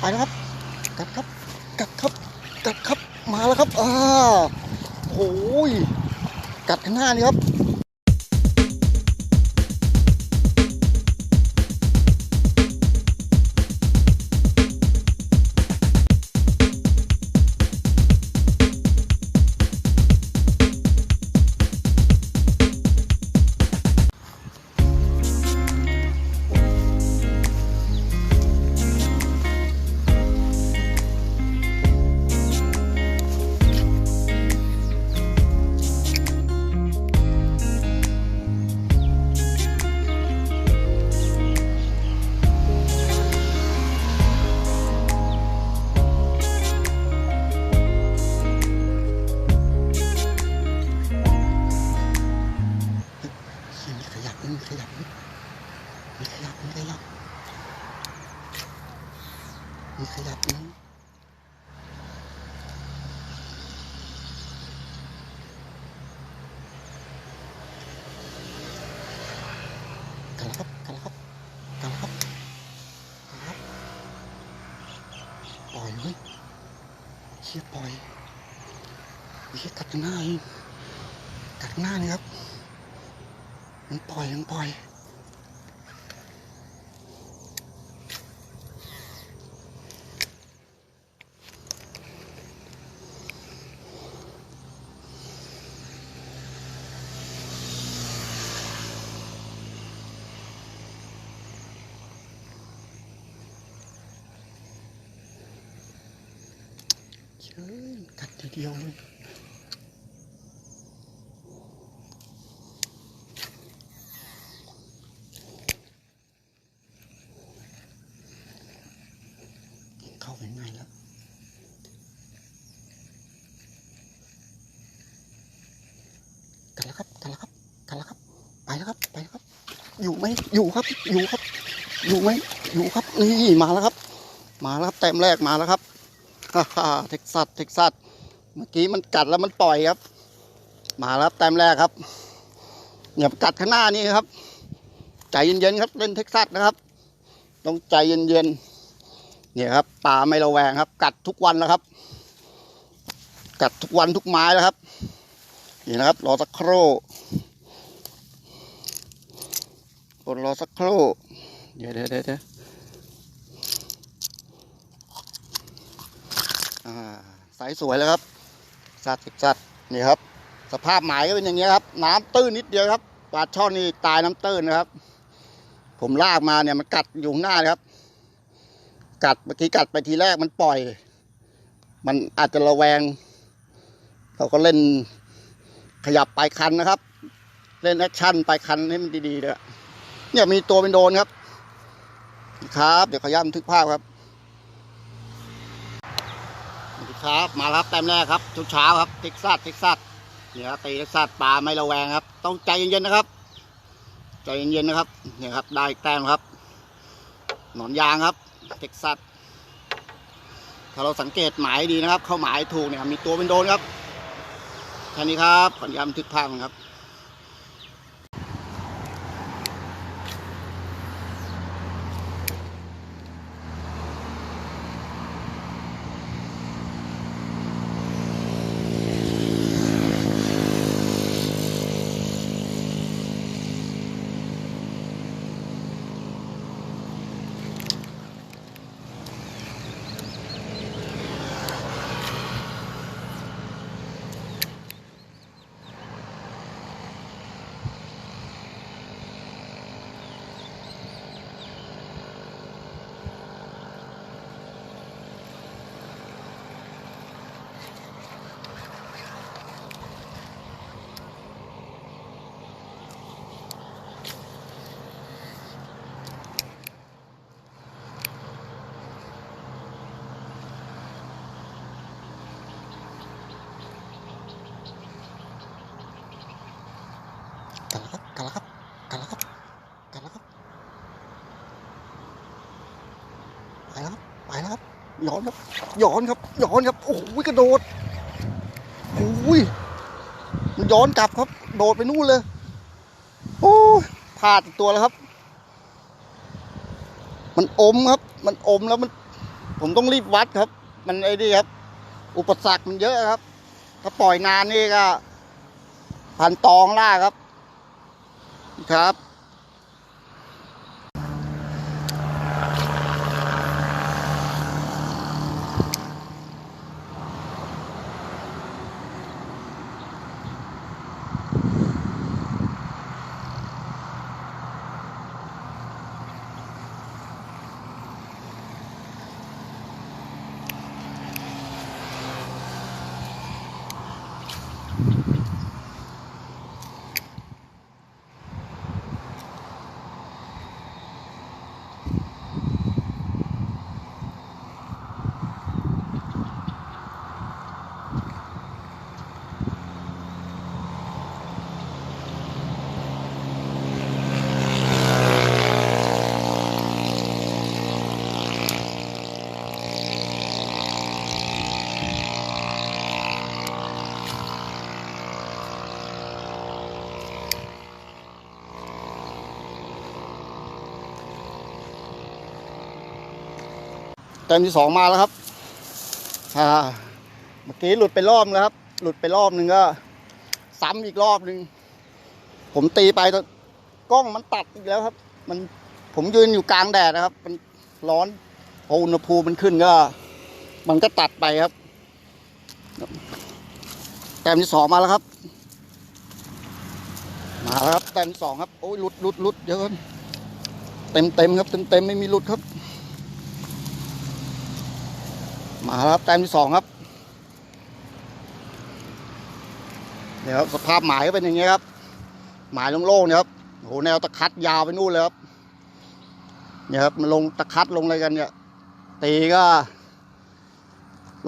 ไปแล้วครับไปแล้วครับกัดครับกัดครับกัดครับมาแล้วครับอ่าโอ้ยกัดข้างหน้านี่ครับ ฮียมีขยับมีขยับมีขยับมีขยับมีขยับนะกันแล้วครับกันแล้วครับกันแล้วครับกล้วครับปล่อยเว้ยเฮียปล่อยเฮียกัดหน้าเองกัดหน้านี่ครับ มันปล่อยยังปล่อยเชิญกัดทีเดียวเลย เข้าไปข้างในแล้ว กันแล้วครับกันแล้วครับกันแล้วครับ ไปแล้วครับไปแล้วครับ อยู่ไหมอยู่ครับ อยู่ครับ อยู่ไหมอยู่ครับนี่มาแล้วครับ มาแล้วครับแต้มแรกมาแล้วครับฮ่าฮ่าเท็กซัสเท็กซัสเมื่อกี้มันกัดแล้วมันปล่อยครับ มาแล้วครับแต้มแรกครับอย่ากัดข้างหน้านี่ครับ ใจเย็นๆครับเล่นเท็กซัสนะครับ ต้องใจเย็นๆเนี่ยครับปลาไม่ระแวงครับ กัดทุกวันแล้วครับ กัดทุกวันทุกไม้แล้วครับ นี่นะครับ รอสักครู่กดรอสักครู่ เดี๋ยวเดี๋ยวเดี๋ยวสายสวยแล้วครับ สัตว์สัตว์นี่ครับ สภาพหมายก็เป็นอย่างนี้ครับ น้ำตื้นนิดเดียวครับปลาช่อนนี่ตายน้ำตื้นนะครับ ผมลากมาเนี่ยมันกัดอยู่หน้าเลยครับ กัดเมื่อกี้กัดไปทีแรกมันปล่อย มันอาจจะระแวงเขาก็เล่น ขยับปลายคันนะครับ เล่นแอคชั่นปลายคันให้มันดีๆเลยเนี่ยมีตัวเป็นโดนครับ ครับ เดี๋ยวขออนุญาตบันทึกภาพครับครับมาครับแต้มแรกครับช้าเช้าครับเท็กซัสเท็กซัสเนี่ยตีเท็กซัสปลาไม่ระแวงครับ ต้องใจเย็นๆนะครับ ใจเย็นๆนะครับเนี่ยครับได้อีกแต้มครับหนอนยางครับเท็กซัสถ้าเราสังเกตหมายดีนะครับ เข้าหมายถูกเนี่ยมีตัวเป็นโดนครับ ท่านี้ครับขออนุญาตบันทึกภาพนครับ กันแล้วครับกันแล้วครับกันแล้วครับกันแล้วครับไปแล้วครับไปแล้วครับ ย้อนครับ ย้อนครับ ย้อนครับ โอ้โหกระโดดโอ้ยมันย้อนกลับครับ โดดไปนู่นเลย โอ้พลาดตัวแล้วครับ มันอมครับ มันอมแล้วมัน ผมต้องรีบวัดครับ มันไอ้นี่ครับ อุปสรรคมันเยอะครับ ถ้าปล่อยนานนี่ก็ พันตองล่าครับ ครับ ต้มที่สองมาแล้วครับอ่าเมื่อกี้หลุดไปรอบแล้วครับ หลุดไปรอบหนึ่งก็ ซ้ำอีกรอบหนึ่งผมตีไปกล้องมันตัดอีกแล้วครับ มันผมยืนอยู่กลางแดดนะครับ มันร้อนพออุณหภูมิมันขึ้นก็ มันก็ตัดไปครับแต้มที่สองมาแล้วครับ มาแล้วครับแต้มที่สองครับโอ้ยหลุดหลุดหลุดเยอะเต็มเต็มครับเต็มเต็มไม่มีหลุดครับ มาแล้วครับแต้มที่สองครับเนี่ยครับสภาพหมายก็เป็นอย่างนี้ครับ หมายโล่งๆเนี่ยครับโอ้โหแนวตะคัดยาวไปนู่นเลยครับเนี่ยครับมันลงตะคัดลงอะไรกันเนี่ยตีก็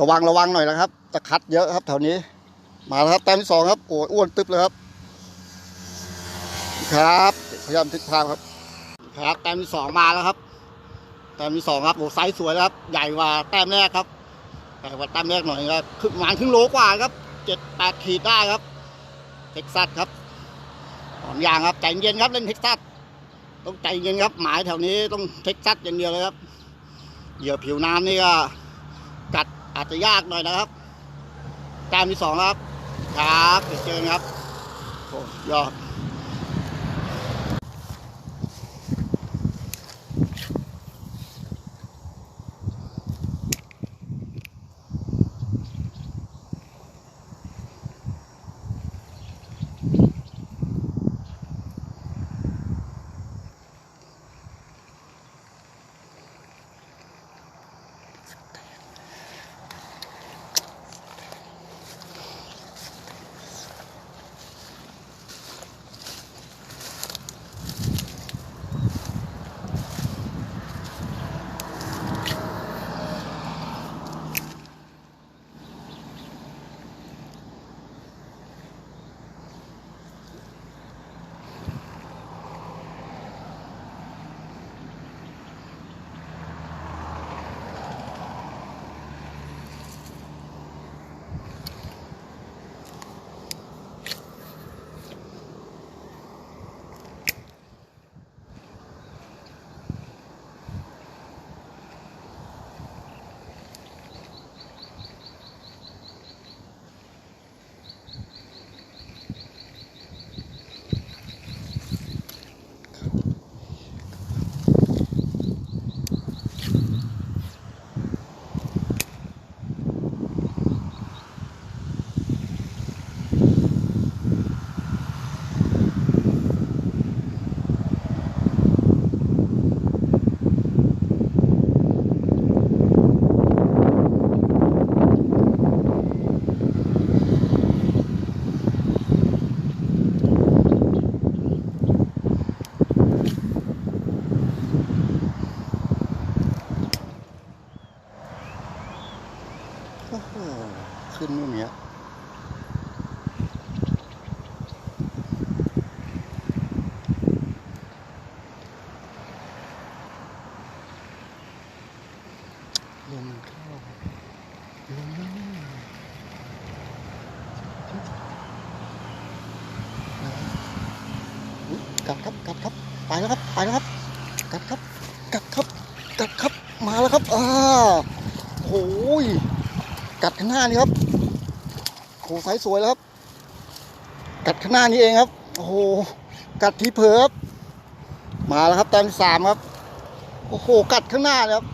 ระวังระวังหน่อยนะครับ ตะคัดเยอะครับแถวนี้ มาแล้วครับแต้มที่สองครับโอ้อ้วนตึ๊บเลยครับ ครับพยายามทึกภาพครับครับแต้มที่สองมาแล้วครับแต้มที่สองครับโอ้ไซส์สวยครับ ใหญ่กว่าแต้มแรกครับ ใหญ่ว่าแต้มแรกหน่อยครับคือประมาครึ่งโลกว่าครับเจ็ดแปดขีดได้ครับเท็กซัสครับสองอย่างครับใจเย็นครับเล่นเท็กซัสต้องใจเย็นครับหมายแถวนี้ต้องเท็กซัสอย่างเดียวเลยครับเหยื่อผิวน้ำนี่ก็กัดอาจจะยากหน่อยนะครับต้มที่สองครับ ครับเดี๋ยวเจอกันครับโอ้ยอด ลเข้าลมนั่กัดครับกัดครับไปแล้วครับไปแล้วครับกัดครับกัดครับกัดครับมาแล้วครับอ่าโอ้ยกัดข้างหน้านี่ครับโหสายสวยแล้วครับ กัดข้างหน้านี่เองครับโอ้โหกัดทีเพิร์ฟมาแล้วครับแต้มสามครับโอ้โหกัดข้างหน้าครับ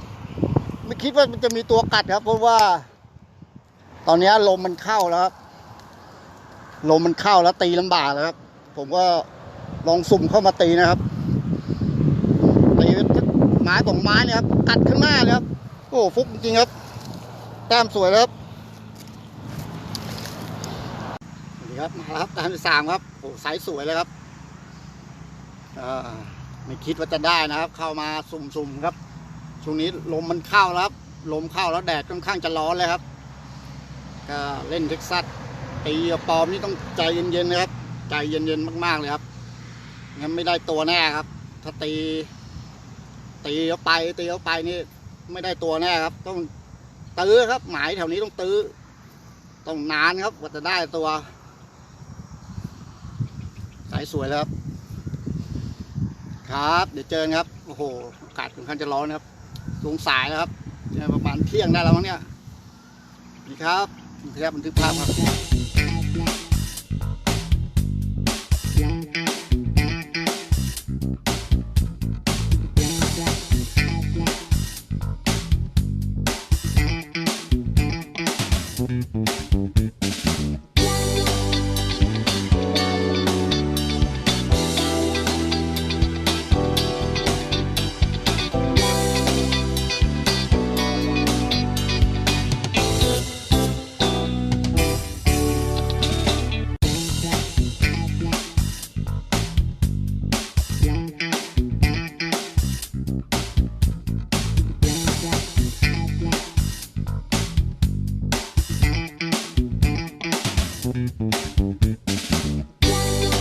ไม่คิดว่ามันจะมีตัวกัดครับ เพราะว่า ตอนนี้ลมมันเข้าแล้วครับลมมันเข้าแล้วตีลำบากแล้วครับ ผมก็ลองสุ่มเข้ามาตีนะครับตีไม้สองไม้เนี่ยครับกัดข้างหน้าเลยครับโอ้ฟุกจริงครับแต้มสวยครับนี่ครับมาแล้วครับแต้มสามครับโอ้ไซส์สวยเลยครับอ่าไม่คิดว่าจะได้นะครับ เข้ามาสุ่มๆครับ ช่วงนี้ลมมันเข้าแล้วครับลมเข้าแล้วแดดค่อนข้างจะร้อนเลยครับ ก็เล่นเท็กซัสตีปอมนี่ต้องใจเย็นๆนะครับ ใจเย็นๆมากๆเลยครับงั้นไม่ได้ตัวแน่ครับ ถ้าตี ตีเขาไปตีเขาไปนี่ ไม่ได้ตัวแน่ครับ ต้องตื้อครับ หมายแถวนี้ต้องตื้อต้องนานครับกว่าจะได้ตัว สายสวยแล้วครับ ครับ เดี๋ยวเจอกันครับ โอ้โห อากาศค่อนข้างจะร้อนนะครับ สงสายแล้วครับประมาณเที่ยงได้แล้วมั้งเนี่ยดีครับนี่ครับบันทึกภาพครับ